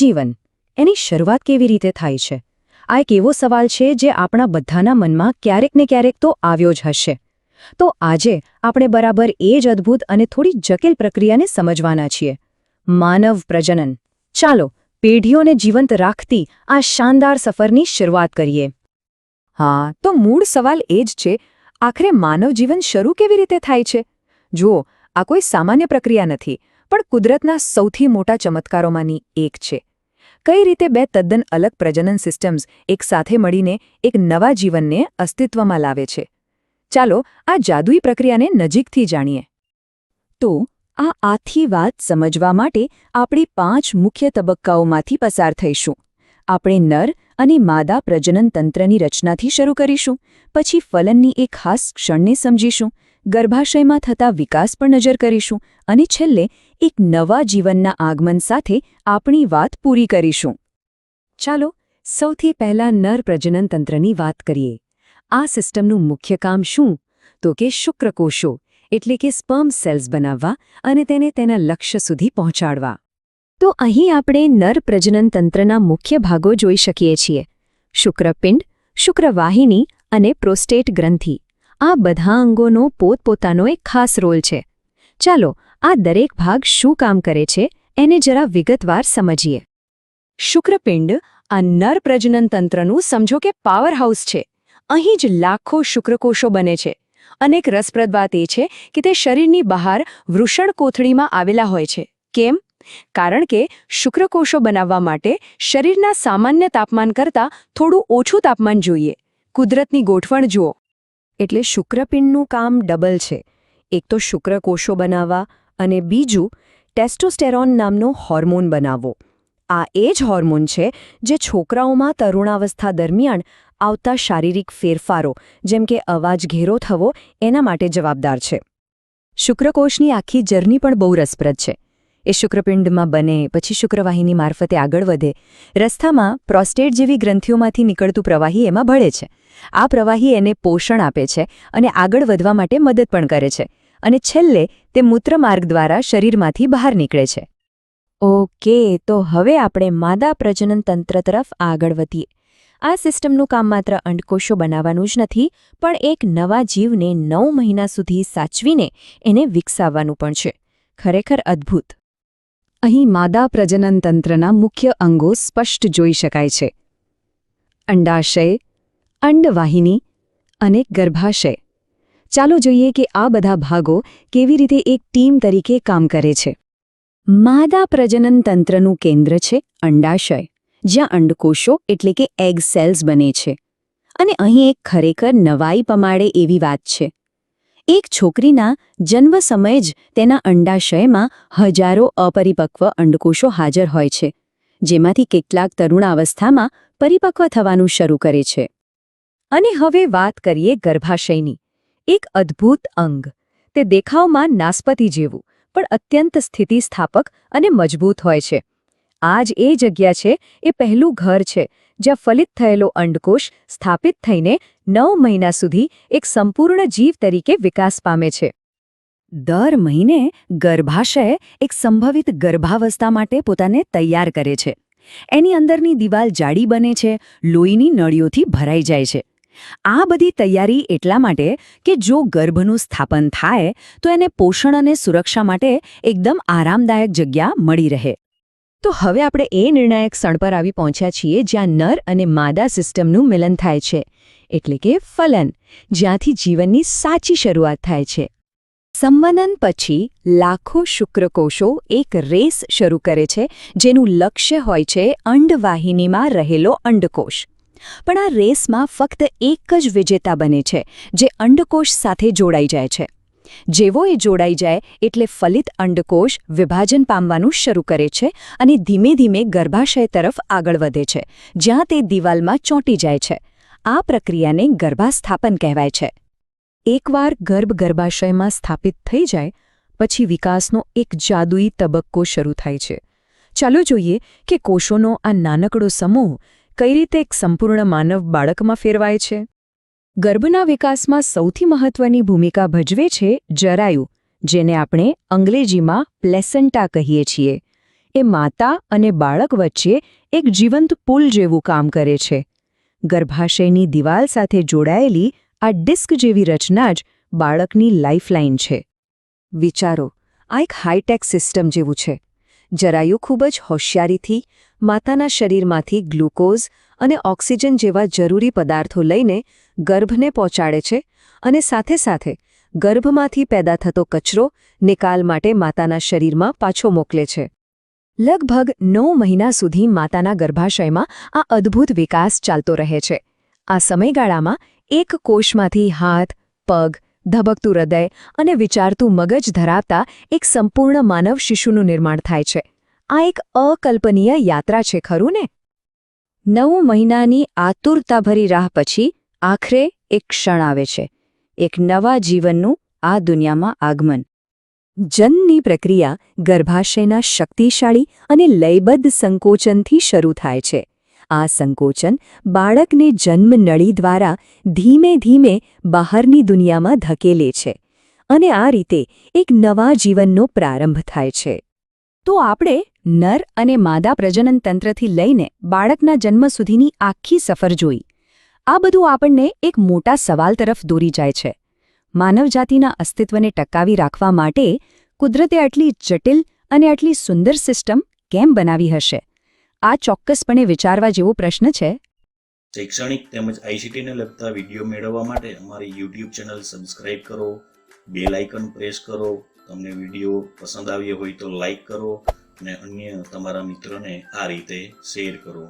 જીવન. એની શરૂઆત કેવી રીતે થાય છે? આ એક એવો સવાલ છે જે આપણા બધાના મનમાં ક્યારેક ને ક્યારેક તો આવ્યો જ હશે. તો આજે આપણે બરાબર એ જ અદ્ભુત અને થોડી જટિલ પ્રક્રિયાને સમજવાના છીએ. માનવ પ્રજનન. ચાલો, પેઢીઓને જીવંત રાખતી આ શાનદાર સફરની શરૂઆત કરીએ. હા, તો મૂળ સવાલ એ જ છે, આખરે માનવ જીવન શરૂ કેવી રીતે થાય છે? જુઓ, આ કોઈ સામાન્ય પ્રક્રિયા નથી. પણ કુદરતના સૌથી મોટા ચમત્કારોમાંની એક છે. કઈ રીતે બે તદ્દન અલગ પ્રજનન સિસ્ટમ્સ એકસાથે મળીને એક નવા જીવનને અસ્તિત્વમાં લાવે છે. ચાલો આ જાદુઈ પ્રક્રિયાને નજીકથી જાણીએ. તો, આ આથી વાત સમજવા માટે આપણે પાંચ મુખ્ય તબક્કાઓમાંથી પસાર થઈશું. આપણે નર અને માદા પ્રજનન તંત્રની રચનાથી શરૂ કરીશું, પછી ફલનની એક ખાસ ક્ષણને સમજીશું ગર્ભાશયમાં થતા વિકાસ પર નજર કરીશું અને છેલ્લે એક નવા જીવનના આગમન સાથે આપણી વાત પૂરી કરીશું. ચાલો, સૌથી પહેલા નર પ્રજનન તંત્રની વાત કરીએ. આ સિસ્ટમનું મુખ્ય કામ શું? તો કે શુક્રકોષો, એટલે કે સ્પર્મ સેલ્સ બનાવવા અને તેને તેના લક્ષ્ય સુધી પહોંચાડવા. તો અહીં આપણે નર પ્રજનન તંત્રના મુખ્ય ભાગો જોઈ શકીએ છીએ. શુક્રપિંડ, શુક્રવાહિની અને પ્રોસ્ટેટ ગ્રંથિ. આ બધા અંગોનો પોતપોતાનો એક ખાસ રોલ છે. ચાલો, આ દરેક ભાગ શું કામ કરે છે, એને જરા વિગતવાર સમજીએ. શુક્રપિંડ, આ નર પ્રજનન તંત્રનું સમજો કે પાવરહાઉસ છે. અહીં જ લાખો શુક્રકોષો બને છે. અનેક રસપ્રદ વાત એ છે કે તે શરીરની બહાર વૃષણ કોથળીમાં આવેલા હોય છે. કેમ? કારણ કે શુક્રકોષો બનાવવા માટે શરીરના સામાન્ય તાપમાન કરતાં થોડું ઓછું તાપમાન જોઈએ. કુદરતની ગોઠવણ જુઓ. એટલે શુક્રપિંડનું કામ ડબલ છે. એક તો શુક્રકોષો બનાવવા અને બીજું ટેસ્ટોસ્ટેરોન નામનો હોર્મોન બનાવવો. આ એ જ હોર્મોન છે જે છોકરાઓમાં તરુણાવસ્થા દરમિયાન આવતા શારીરિક ફેરફારો, જેમ કે અવાજ ઘેરો થવો, એના માટે જવાબદાર છે. શુક્રકોષની આખી જર્ની પણ બહુ રસપ્રદ છે. એ શુક્રપિંડમાં બને, પછી શુક્રવાહિની મારફતે આગળ વધે. રસ્તામાં પ્રોસ્ટેટ જેવી ગ્રંથિઓમાંથી નીકળતું પ્રવાહી એમાં ભળે છે. આ પ્રવાહી એને પોષણ આપે છે અને આગળ વધવા માટે મદદ પણ કરે છે. અને છેલ્લે તે મૂત્રમાર્ગ દ્વારા શરીરમાંથી બહાર નીકળે છે. ઓકે, તો હવે આપણે માદા પ્રજનન તંત્ર તરફ આગળ વધીએ. આ સિસ્ટમનું કામ માત્ર અંડકોષો બનાવવાનું જ નથી, પણ એક નવા જીવને નવ મહિના સુધી સાચવીને એને વિકસાવવાનું પણ છે. ખરેખર અદ્ભુત. અહીં માદા પ્રજનન તંત્રના મુખ્ય અંગો સ્પષ્ટ જોઈ શકાય છે. અંડાશય, અંડવાહિની અને ગર્ભાશય. ચાલો જોઈએ કે આ બધા ભાગો કેવી રીતે એક ટીમ તરીકે કામ કરે છે. માદા પ્રજનન તંત્રનું કેન્દ્ર છે અંડાશય, જ્યાં અંડકોષો એટલે કે એગ સેલ્સ બને છે. અને અહીં એક ખરેખર નવાઈ પમાડે એવી વાત છે. એક છોકરીના જન્મ સમયે જ તેના અંડાશયમાં હજારો અપરિપક્વ અંડકોષો હાજર હોય છે, જેમાંથી કેટલાક તરુણાવસ્થામાં પરિપક્વ થવાનું શરૂ કરે છે. અને હવે વાત કરીએ ગર્ભાશયની. એક અદ્ભુત અંગ. તે દેખાવમાં નાસ્પતિ જેવું, પણ અત્યંત સ્થિતિસ્થાપક અને મજબૂત હોય છે. આ જ એ જગ્યા છે, એ પહેલું ઘર છે, જ્યાં ફલિત થયેલો અંડકોષ સ્થાપિત થઈને નવ મહિના સુધી એક સંપૂર્ણ જીવ તરીકે વિકાસ પામે છે. દર મહિને ગર્ભાશય એક સંભવિત ગર્ભાવસ્થા માટે પોતાને તૈયાર કરે છે. એની અંદરની દિવાલ જાડી બને છે, લોહીની નળીઓથી ભરાઈ જાય છે. આ બધી તૈયારી એટલા માટે કે જો ગર્ભનું સ્થાપન થાય, તો એને પોષણ અને સુરક્ષા માટે એકદમ આરામદાયક જગ્યા મળી રહે. તો હવે આપણે એ નિર્ણાયક ક્ષણ પર આવી પહોંચ્યા છીએ જ્યાં નર અને માદા સિસ્ટમનું મિલન થાય છે, એટલે કે ફલન, જ્યાંથી જીવનની સાચી શરૂઆત થાય છે. સંવનન પછી લાખો શુક્રકોષો એક રેસ શરૂ કરે છે, જેનું લક્ષ્ય હોય છે અંડવાહિનીમાં રહેલો અંડકોષ. પણ આ રેસમાં ફક્ત એક જ વિજેતા બને છે, જે અંડકોષ સાથે જોડાઈ જાય છે. જેવો એ જોડાઈ જાય એટલે ફલિત અંડકોષ વિભાજન પામવાનું શરૂ કરે છે અને ધીમે ધીમે ગર્ભાશય તરફ આગળ વધે છે, જ્યાં તે દિવાલમાં ચોંટી જાય છે. આ પ્રક્રિયાને ગર્ભાસ્થાપન કહેવાય છે. એકવાર ગર્ભ ગર્ભાશયમાં સ્થાપિત થઈ જાય, પછી વિકાસનો એક જાદુઈ તબક્કો શરૂ થાય છે. ચાલો જોઈએ કે કોષોનો આ નાનકડો સમૂહ કઈ રીતે એક સંપૂર્ણ માનવ બાળકમાં ફેરવાય છે. ગર્ભના વિકાસમાં સૌથી મહત્વની ભૂમિકા ભજવે છે જરાયુ, જેને આપણે અંગ્રેજીમાં પ્લેસન્ટા કહીએ છીએ. એ માતા અને બાળક વચ્ચે એક જીવંત પુલ જેવું કામ કરે છે. ગર્ભાશયની દિવાલ સાથે જોડાયેલી આ ડિસ્ક જેવી રચના જ બાળકની લાઇફલાઇન છે. વિચારો, આ એક હાઈટેક સિસ્ટમ જેવું છે. જરાયુ ખૂબ જ હોશિયારીથી, માતાના શરીરમાંથી ગ્લુકોઝ અને ઓક્સિજન જેવા જરૂરી પદાર્થો લઈને ગર્ભને પહોંચાડે છે અને સાથે સાથે ગર્ભમાંથી પેદા થતો કચરો નિકાલ માટે માતાના શરીરમાં પાછો મોકલે છે. લગભગ નવ મહિના સુધી માતાના ગર્ભાશયમાં આ અદ્ભુત વિકાસ ચાલતો રહે છે. આ સમયગાળામાં એક કોષમાંથી હાથ, પગ ધબકતું હૃદય અને વિચારતું મગજ ધરાવતા એક સંપૂર્ણ માનવ શિશુનું નિર્માણ થાય છે. આ એક અકલ્પનીય યાત્રા છે, ખરું ને? નવ મહિનાની આતુરતાભરી રાહ પછી આખરે એક ક્ષણ આવે છે. એક નવા જીવનનું આ દુનિયામાં આગમન. જન્મની પ્રક્રિયા ગર્ભાશયના શક્તિશાળી અને લયબદ્ધ સંકોચનથી શરૂ થાય છે. આ સંકોચન બાળકને જન્મ નળી દ્વારા ધીમે ધીમે બહારની દુનિયામાં ધકેલે છે અને આ રીતે એક નવા જીવનનો પ્રારંભ થાય છે. તો આપણે નર અને માદા પ્રજનન તંત્રથી લઈને બાળકના જન્મ સુધીની આખી સફર જોઈ. આ બધું આપણને એક મોટા સવાલ તરફ દોરી જાય છે. માનવજાતિના અસ્તિત્વને ટકાવી રાખવા માટે કુદરતે આટલી જટિલ અને આટલી સુંદર સિસ્ટમ કેમ બનાવી હશે? આ ચોક્કસપણે વિચારવા જેવો પ્રશ્ન છે? શૈક્ષણિક તેમજ આઈસીટીને લગતા વીડિયો મેળવવા માટે અમારી યુટ્યુબ ચેનલ સબસ્ક્રાઇબ કરો, બેલ આઇકન પ્રેસ કરો, તમને વીડિયો પસંદ આવ્યો હોય તો લાઈક કરો અને અન્ય તમારા મિત્રોને આ રીતે શેર કરો.